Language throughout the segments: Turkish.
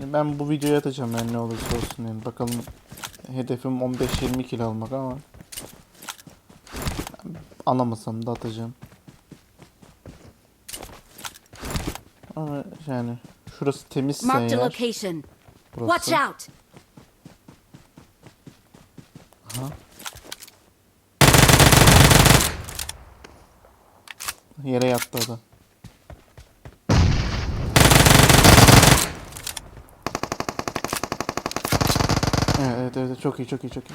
Yani ben bu videoyu atacağım yani ne olursa olsun yani. Bakalım hedefim 15-20 kilo almak ama alamasam da atacağım. Ama yani şurası temizse Marked a eğer location. burası. Watch out! Yere yattı adam. Evet, evet, çok iyi, çok iyi, çok iyi.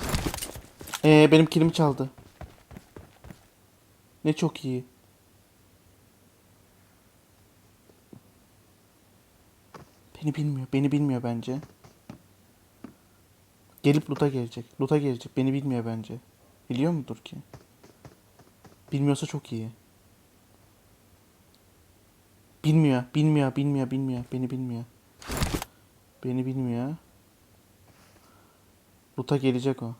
Ee, benim kilimi çaldı. Ne çok iyi. Beni bilmiyor, beni bilmiyor bence. Gelip loot'a gelecek. Loot'a gelecek. Beni bilmiyor bence. Biliyor mudur ki? Bilmiyorsa çok iyi. Bilmiyor, bilmiyor, bilmiyor, bilmiyor. Beni bilmiyor. Beni bilmiyor. Loot'a gelecek o.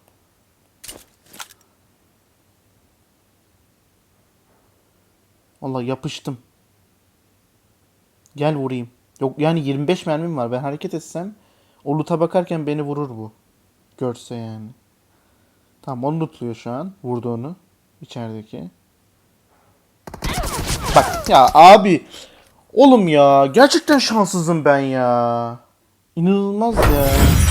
Vallahi yapıştım. Gel vurayım. Yok yani 25 mermim var. Ben hareket etsem o loot'a bakarken beni vurur bu. Görse yani. Tamam onu lootluyor şu an. Vurduğunu. içerideki. Bak ya abi. Oğlum ya gerçekten şanssızım ben ya. İnanılmaz ya.